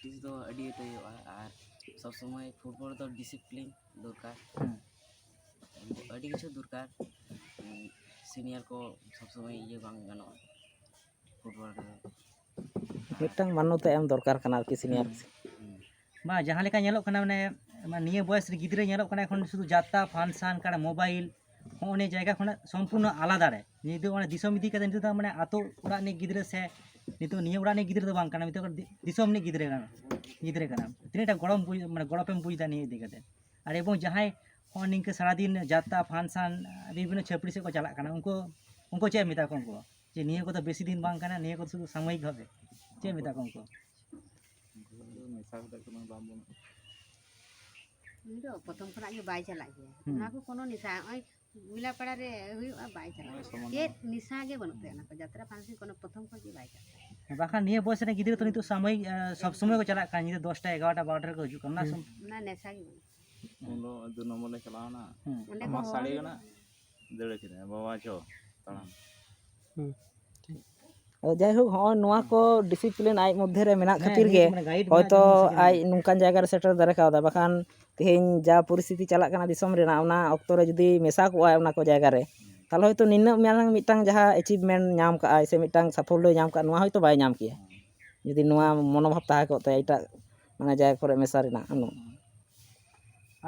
Practice ᱫᱚ ᱟᱹᱰᱤ ᱩᱛᱟᱹᱨ ᱦᱩᱭᱩᱜᱼᱟ ᱟᱨ ᱥᱚᱵᱽ ᱥᱚᱢᱚᱭ ᱯᱷᱩᱴᱵᱚᱞ ᱫᱚ ᱰᱤᱥᱤᱯᱞᱤᱱ ᱫᱚᱨᱠᱟᱨ ᱟᱹᱰᱤ ᱠᱤᱪᱷᱩ ᱫᱚᱨᱠᱟᱨ ᱥᱤᱱᱤᱭᱟᱨ ᱠᱚ ᱥᱚᱵᱽ ᱥᱚᱢᱚᱭ ᱤᱭᱟᱹ ᱵᱟᱝ ᱜᱟᱱᱚᱜᱼᱟ ᱯᱷᱩᱴᱵᱚᱞ ᱨᱮᱫᱚ ᱢᱤᱫᱴᱟᱝ ᱢᱟᱱᱱᱚᱛᱟ ᱮᱢ ᱫᱚᱨᱠᱟর ᱠᱟᱱᱟ ᱟᱨᱠᱤ ᱥᱤᱱᱤᱭᱟᱨ ᱵᱟ ᱡᱟᱦᱟᱸ ᱞᱮᱠᱟ ᱧᱮᱞᱚᱜ ᱠᱟᱱᱟ ᱢᱟᱱᱮ ᱱᱤᱭᱟᱹ ᱵᱚᱭᱮᱥ ᱨᱮ ᱜᱤᱫᱽᱨᱟᱹ ᱧᱮᱞᱚᱜ ᱠᱟᱱᱟ ᱮᱠᱷᱚᱱ ᱥᱩᱫᱷᱩ ᱡᱟᱛᱛᱟ ᱯᱷᱟᱱᱥᱟᱱ ᱠᱟᱱᱟ ᱢᱳᱵᱟᱭᱤᱞ ᱦᱚᱸᱜᱼᱚ ᱱᱤᱭᱟᱹ ᱡᱟᱭᱜᱟ ᱠᱷᱚᱱᱟᱜ ᱥᱚᱢᱯᱩᱨᱱᱚ ᱟᱞᱟᱫᱟ ᱨᱮ ᱱᱤᱛ ᱫᱚ ᱚᱱᱟ ᱫᱤᱥᱚᱢ ᱤᱫᱤ ᱠᱟᱛᱮ ᱱᱤᱛᱚᱜ ᱫᱚ ᱢᱟᱱᱮ ᱟᱛᱳ ᱚᱲᱟᱜ ᱨᱤᱱᱤᱡ ᱜᱤᱫᱽᱨᱟᱹ ᱥᱮ নিতো নিয়ে ওরা নিয়ে গিদ্রে তো বাং কারণ আমি তো দিশম নিয়ে গিদ্রে কারণ গিদ্রে কারণ তিনি একটা जाता फानसान विभिन्न छपड़ी से को चला उनको उनको चे मेता उनको। जे को बेसि दिन बांग को सामयिक भावे। चे मेता उनको। प्रथम खना ये चला को। निशा बनते ना फांसी कोनो प्रथम को जे गिर तो समय सब समय को चला चलना दसटा एगारोटा बारोटा को हजू करना जै हक हाँ को डिसिप्लिन आज मध्य खातिर आज नौकान जगार सेटर दारे बाखान तेहे जा परिस्थिति चलना जुदी मशा को जगार ᱛᱟᱦᱚᱞᱮ ᱦᱚᱭᱛᱚ ᱱᱤᱱᱟᱹᱜ ᱢᱟᱨᱟᱝ ᱢᱤᱫᱴᱟᱝ ᱡᱟᱦᱟᱸ ᱮᱪᱤᱵᱷᱢᱮᱱᱴ ᱧᱟᱢ ᱠᱟᱜᱼᱟᱭ ᱥᱮ ᱢᱤᱫᱴᱟᱝ ᱥᱟᱯᱷᱚᱞᱞᱚᱭ ᱧᱟᱢ ᱠᱟᱜᱼᱟ ᱱᱚᱣᱟ ᱦᱚᱭᱛᱚ ᱵᱟᱭ ᱧᱟᱢ ᱠᱮᱭᱟ ᱡᱩᱫᱤ ᱱᱚᱣᱟ ᱢᱚᱱᱳᱵᱷᱟᱵ ᱛᱟᱦᱮᱸ ᱠᱚᱜ ᱛᱟᱭᱟ ᱮᱴᱟᱜ ᱢᱟᱱᱮ ᱡᱟᱭᱜᱟ ᱠᱚᱨᱮ ᱢᱮᱥᱟ ᱨᱮᱱᱟᱜ ᱩᱱᱟᱹᱜ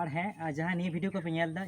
ᱟᱨ ᱦᱮᱸ ᱟᱨ ᱡᱟᱦᱟᱸ ᱱᱤᱭᱟᱹ ᱵᱷᱤᱰᱤᱭᱳ ᱠᱚᱯᱮ ᱧᱮᱞ ᱮᱫᱟ